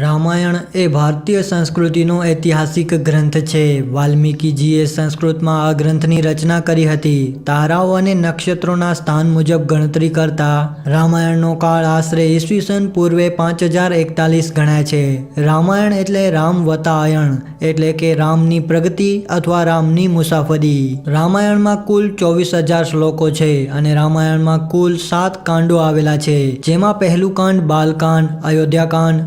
રામાયણ એ ભારતીય સંસ્કૃતિનો ઐતિહાસિક ગ્રંથ છે. વાલ્મીકીજીએ સંસ્કૃતમાં આ ગ્રંથની રચના કરી હતી. તારાઓ અને નક્ષત્રોના સ્થાન મુજબ ગણતરી કરતા રામાયણનો કાળ આશરે ઈસવીસન પૂર્વે પાંચ હજાર એકતાલીસ ગણાય છે. રામાયણ એટલે રામ વતાયણ, એટલે કે રામની પ્રગતિ અથવા રામની મુસાફરી. રામાયણમાં કુલ ચોવીસ હજાર શ્લોકો છે અને રામાયણમાં કુલ સાત કાંડો આવેલા છે. જેમાં પહેલું કાંડ બાલકાંડ, અયોધ્યાકાંડ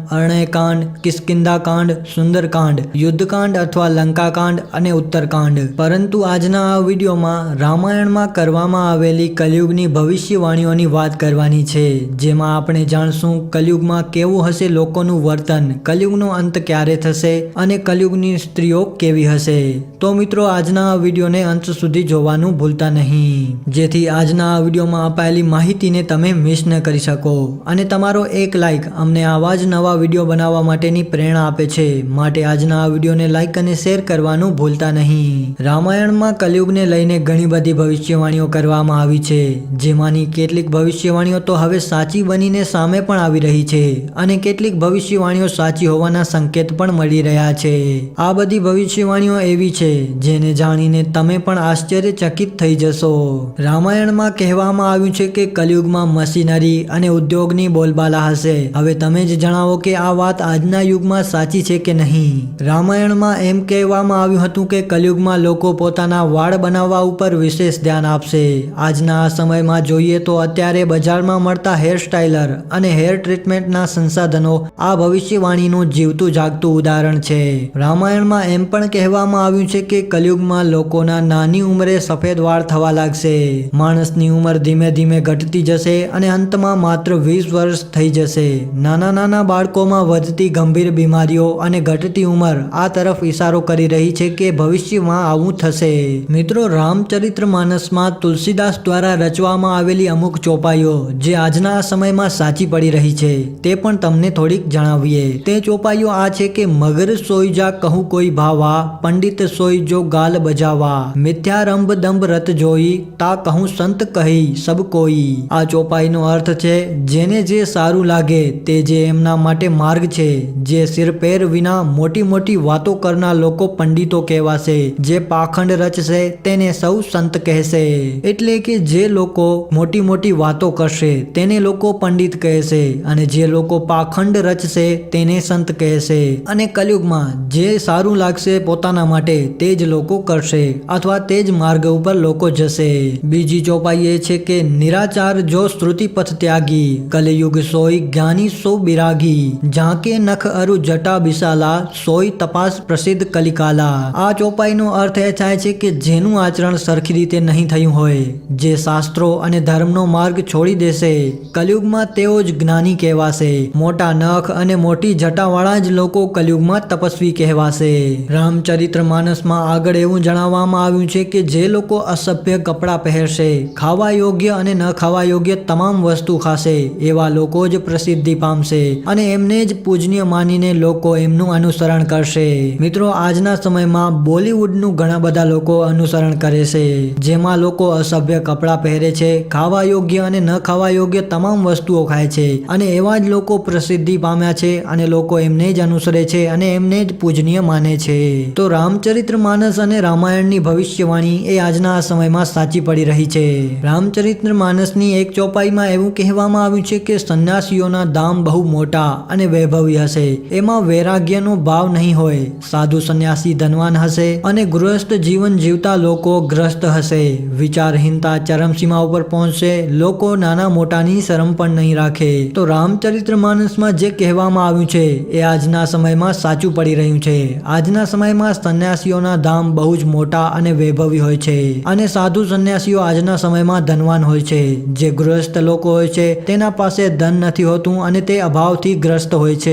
અરણ્યકાંડ કિષ્કિંધાકાંડ સુંદરકાંડ યુદ્ધકાંડ અથવા લંકાકાંડ અને ઉત્તરકાંડ પરંતુ આજના આ વિડીયોમાં રામાયણમાં કરવામાં આવેલી કલયુગની ભવિષ્યવાણીઓની વાત કરવાની છે, જેમાં આપણે જાણશું કલયુગમાં કેવું હશે લોકોનું વર્તન, કલયુગનો અંત ક્યારે થશે અને કલયુગની સ્ત્રીઓ કેવી હશે. તો મિત્રો, આજના આ વિડીયોને અંત સુધી જોવાનું ભૂલતા નહીં. જેથી આજના આ વિડીયોમાં અપાયેલી માહિતીને તમે મિસ ન કરી શકો. અને તમારો એક લાઇક અમને આવા જ નવા વીડિયો બનાવવા માટેની પ્રેરણા આપે છે. માટે આજના આ વિડીયોને લાઈક અને શેર કરવાનું ભૂલતા નહીં. રામાયણમાં કલયુગને લઈને ઘણી બધી ભવિષ્યવાણીઓ કરવામાં આવી છે. જેમાંની કેટલીક ભવિષ્યવાણીઓ તો હવે સાચી બનીને સામે પણ આવી રહી છે અને કેટલીક ભવિષ્યવાણીઓ સાચી હોવાના સંકેત પણ મળી રહ્યા છે. આ બધી ભવિષ્યવાણીઓ એવી છે જેને જાણીને તમે પણ આશ્ચર્યચકિત થઈ જશો. રામાયણમાં કહેવામાં આવ્યું છે કે કલયુગમાં મશીનરી અને ઉદ્યોગની બોલબાલા હશે. હવે તમે જ જણાવો કે આ વાત આજના યુગમાં સાચી છે કે નહીં? રામાયણમાં એમ કહેવામાં આવ્યું હતું કે કલયુગમાં લોકો પોતાના વાળ બનાવવા ઉપર વિશેષ ધ્યાન આપશે. આજના આ સમયમાં જોઈએ તો અત્યારે બજારમાં મળતા હેર સ્ટાઇલર અને હેર ટ્રીટમેન્ટના સંસાધનો આ ભવિષ્યવાણીનું જીવતું જાગતું ઉદાહરણ છે. રામાયણમાં એમ પણ કહેવામાં આવ્યું છે કે કલયુગમાં લોકોના નાની ઉંમરે સફેદ વાળ થવા લાગશે. માણસની ઉંમર ધીમે ધીમે ઘટતી જશે અને અંતમાં માત્ર વીસ વર્ષ થઈ જશે. નાના નાના બાળકોમાં વધતી ગંભીર બીમારીઓ અને ઘટતી ઉંમર આ તરફ ઇશારો કરી રહી છે કે ભવિષ્યમાં આવું થશે. મિત્રો, રામચરિત્ર માનસમાં તુલસીદાસ દ્વારા રચવામાં આવેલી અમુક ચોપાઈઓ જે આજના સમયમાં સાચી પડી રહી છે, તે પણ તમને થોડીક જણાવીએ. તે ચોપાઈઓ આ છે કે મગર સોઈ જા કહું કોઈ ભાવા, પંડિત સોઈ જો ગાલ બજાવા. મિથ્યારંભ દંભ રત જોઈ, તા કહું સંત કહી સબ કોઈ. આ ચોપાઈનો અર્થ છે, જેને જે સારું લાગે તે જે એમના માટે માર્ગ છે, જે સિરપેર વિના મોટી મોટી વાતો કરનાર લોકો પંડિતો કહેવાશે. જે પાખંડ રચશે, તેને સૌ સંત કહેશે. એટલે કે જે લોકો મોટી મોટી વાતો કરશે, તેને લોકો પંડિત કહેશે. અને જે લોકો પાખંડ રચશે, તેને સંત કહેશે. અને કલયુગમાં જે સારું લાગશે પોતાના માટે, તે જ લોકો કરશે. અથવા તે જ માર્ગ ઉપર લોકો જશે. બીજી ચોપાઈ એ છે કે, નિરાચાર જો શ્રુતિ પથ ત્યાગી, કલયુગ સોય જ્ઞાની સો બિરાગી. ઝાંકે નખ અરુ જટા બિસાલા, સોય તપાસ પ્રસિદ્ધ કલિકાલા. આ ચોપાઈનો અર્થ એ થાય છે કે જેનું આચરણ સરખી રીતે નહીં થયું હોય, જે શાસ્ત્રો અને ધર્મનો માર્ગ છોડી દેશે. કલયુગમાં તેઓ જ જ્ઞાની કહેવાશે. મોટા નખ અને મોટી જટાવાળા જ લોકો કલયુગમાં તપસ્વી કહેવાશે. રામચરિત્ર માનસમાં આગળ એવું જણાવવામાં આવ્યું છે કે જે લોકો અસભ્ય કપડાં પહેરશે, ખાવા યોગ્ય અને ન ખાવા યોગ્ય તમામ વસ્તુ ખાશે, એવા લોકો જ પ્રસિદ્ધિ પામશે. અને એમને જ પૂજનીય માનીને લોકો એમનું અનુસરણ કરશે. મિત્રો, આજના સમયમાં બોલિવૂડનું ઘણા બધા લોકો અનુસરણ કરે છે. જેમાં લોકો અસભ્ય કપડાં પહેરે છે ખાવા યોગ્ય અને ન ખાવા યોગ્ય તમામ વસ્તુઓ ખાય છે અને એવા જ લોકો પ્રસિદ્ધિ પામ્યા છે અને લોકો એમને જ અનુસરે છે અને એમને જ પૂજનીય માને છે. તો રામચરિત્ર માનસ અને રામાયણની ભવિષ્યવાણી એ આજના સમયમાં સાચી પડી રહી છે. રામચરિત્ર માનસની એક ચોપાઈમાં એવું કહેવામાં આવ્યું છે કે સંન્યાસીઓના દામ બહુ મોટા અને વૈભવી હશે. એમાં વૈરાગ્યનો ભાવ નહીં હોય. સાધુ સંન્યાસી ધનવાન હશે અને ગૃહસ્થ જીવન જીવતા લોકો ગ્રસ્ત હશે. વિચારહીનતા ચરમસીમા ઉપર પહોંચશે. લોકો નાના મોટાની શરમ પણ નહીં રાખે. તો રામચરિત્ર માનસમાં જે કહેવામાં આવ્યું છે, એ આજના સમયમાં સાચું પડી રહ્યું છે. આજના સમયમાં સંન્યાસીઓના ધામ બહુ જ મોટા અને વૈભવી હોય છે અને સાધુ સંન્યાસીઓ આજના સમયમાં ધનવાન હોય છે. જે ગૃહસ્થ લોકો હોય છે, તેના પાસે ધન નથી હોતું અને તે અભાવથી ગ્રસ્ત હોય છે.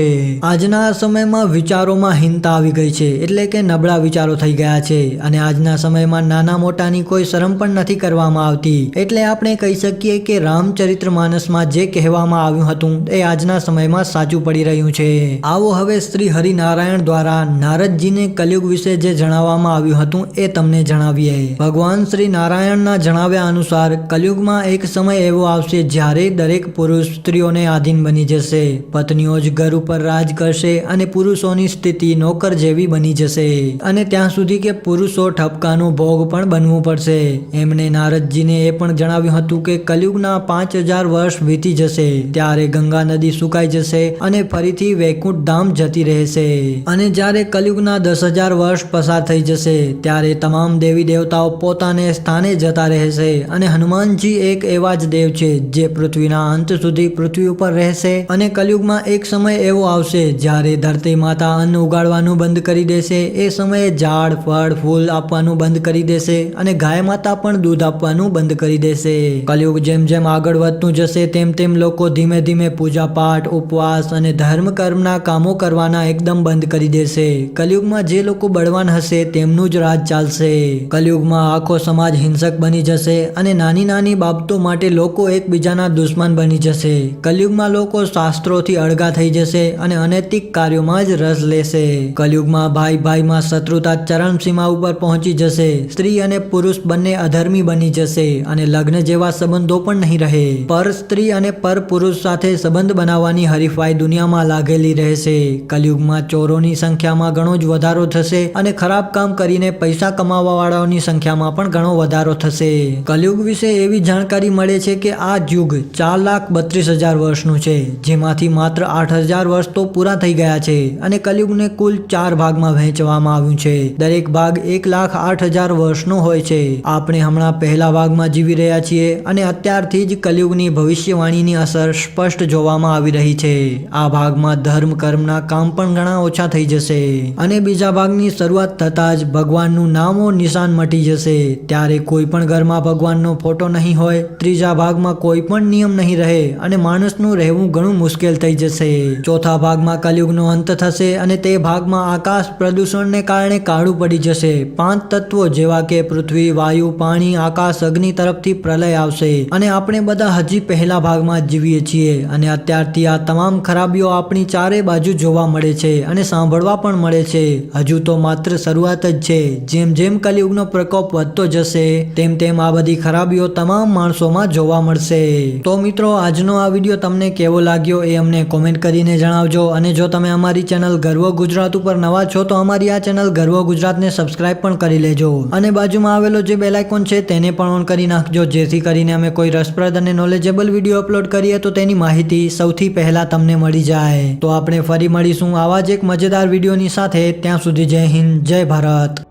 આજના સમયમાં વિચારોમાં હીનતા આવી ગઈ છે, એટલે કે નબળા વિચારો થઈ ગયા છે. અને આજના સમયમાં નાના મોટાની કોઈ શરમ પણ નથી કરવામાં આવતી. એટલે આપણે કહી શકીએ કે રામચરિત્ર માનસમાં જે કહેવામાં આવ્યું હતું, એ આજના સમયમાં સાચું પડી રહ્યું છે. આવો હવે શ્રી હરિનારાયણ દ્વારા નારદજીને કલયુગ વિશે જે જણાવવામાં આવ્યું હતું, એ તમને જણાવીએ. ભગવાન શ્રી નારાયણના જણાવ્યા અનુસાર, કલયુગમાં એક સમય એવો આવશે જ્યારે દરેક પુરુષ સ્ત્રીઓને આધીન બની જશે. પત્નીઓ જ ઘર ઉપર રાજ કરશે અને પુરુષોની સ્થિતિ નોકર જેવી બની જશે. અને ત્યાં સુધી કે પુરુષો ઠપકાનો ભોગ પણ બનવું પડશે. એમણે નારદજીને એ પણ જણાવ્યું હતું કે કલયુગના પાંચ હજાર વર્ષ વીતી જશે, ત્યારે ગંગા નદી સુકાઈ જશે અને ફરીથી વૈકુંઠ ધામ જતી રહેશે. અને જ્યારે કલયુગના દસ હજાર વર્ષ પસાર થઈ જશે, ત્યારે તમામ દેવી દેવતાઓ પોતાને સ્થાને જતા રહેશે અને હનુમાનજી એક એવા જ દેવ છે જે પૃથ્વીના અંત સુધી પૃથ્વી ઉપર રહેશે અને કલયુગમાં એક સમય એવો આવશે જ્યારે ધરતી માતા અન્ન ઉગાડવાનું બંધ કરી દેશે. એ સમયે ઝાડ, ફળ, ફૂલ આપવાનું બંધ કરી દેશે અને ગાય માતા પણ દૂધ આપવાનું બંધ કરી દેશે. કલયુગ જેમ જેમ આગળ વધતું જશે, તેમ તેમ લોકો ધીમે ધીમે પૂજા પાઠ ઉપવાસ અને ધર્મ કર્મના કામો કરવાના એકદમ બંધ કરી દેશે. કલયુગમાં જે લોકો બળવાન હશે, તેમનું જ રાજ ચાલશે. કલયુગમાં આખો સમાજ હિંસક બની જશે અને નાની નાની બાબતો માટે લોકો એકબીજાના દુશ્મન બની જશે. કલયુગમાં લોકો શાસ્ત્રોથી અળગા થઈ જશે અને અનૈતિક કાર્યોમાં જ રસ લેશે. કલયુગમાં ભાઈ ભાઈમાં શત્રુતા ચરમસીમા ઉપર પહોંચી જશે. સ્ત્રી અને પુરુષ બંને અધર્મી બની જશે અને લગ્ન જેવા સંબંધો પણ નહીં રહે. પર સ્ત્રી અને પર પુરુષ સાથે સંબંધ બનાવવાની હરીફાઈ દુનિયામાં લાગેલી રહેશે. કલયુગમાં ચોરોની સંખ્યામાં ઘણો જ વધારો થશે અને ખરાબ કામ કરીને પૈસા કમાવા વાળાઓની સંખ્યામાં પણ ઘણો વધારો થશે. કલયુગ વિશે એવી જાણકારી મળે છે કે આ યુગ ચાર લાખ બત્રીસ હજાર વર્ષનું છે, જેમાંથી માત્ર આઠ હજાર વર્ષ તો પૂરા થઈ ગયા છે અને કલયુગને કુલ ચાર ભાગમાં વહેંચવામાં આવ્યું છે. દરેક ભાગ એક લાખ આઠ હજાર વર્ષનો હોય છે. આપણે હમણાં પહેલા ભાગમાં જીવી રહ્યા છીએ અને અત્યારથી જ કલયુગની ભવિષ્યવાણીની અસર સ્પષ્ટ જોવામાં આવી રહી છે. આ ભાગમાં ધર્મ કર્મના કામ પણ ઘણા ઓછા થઈ જશે અને બીજા ભાગની શરૂઆત થતાં જ ભગવાનનું નામો નિશાન મટી જશે. ત્યારે કોઈ પણ ઘરમાં ભગવાનનો ફોટો નહીં હોય, ત્રીજા ભાગમાં કોઈ પણ નિયમ નહીં રહે અને માણસનું રહેવું ઘણું મુશ્કેલ થઈ જશે. ચોથા ભાગમાં કલયુગનો અંત થશે અને તે ભાગમાં આકાશ પ્રદૂષણને કારણે કાળું પડી જશે. પાંચ તત્વો જેવા કે પૃથ્વી, વાયુ, પાણી, આકાશ, અગ્નિ તરફથી પ્રલય આવશે અને આપણે બધા હજી પહેલા ભાગમાં જીવીએ છીએ અને અત્યારથી આ તમામ ખરાબીઓ આપણી ચારે બાજુ જોવા મળે છે અને સાંભળવા પણ મળે છે. હજુ તો માત્ર શરૂઆત જ છે. જેમ જેમ કલયુગનો પ્રકોપ વધતો જશે, તેમ તેમ આ બધી ખરાબીઓ તમામ માણસોમાં જોવા મળશે. તો મિત્રો, આજનો આ વીડિયો તમને કેવો લાગ્યો એ અમને કોમેન્ટ કરીને જણાવજો. અને જો તમે અમારી ચેનલ ગર્વ ગુજરાત ઉપર નવા છો, તો અમારી આ ચેનલ ગર્વ ગુજરાતને સબસ્ક્રાઇબ પણ કરી લેજો. અને બાજુમાં આવેલો જે બેલ આઇકોન છે, તેને પણ ઓન કરી નાખજો. જેથી કરીને અમે કોઈ રસપ્રદ અને નોલેજેબલ વીડિયો અપલોડ કરીએ, તો તેની માહિતી સૌથી પહેલાં તમને મળી જાય. તો આપણે ફરી મળીશું આવા જ એક મજેદાર વિડીયોની સાથે. ત્યાં સુધી જય હિન્દ, જય ભારત.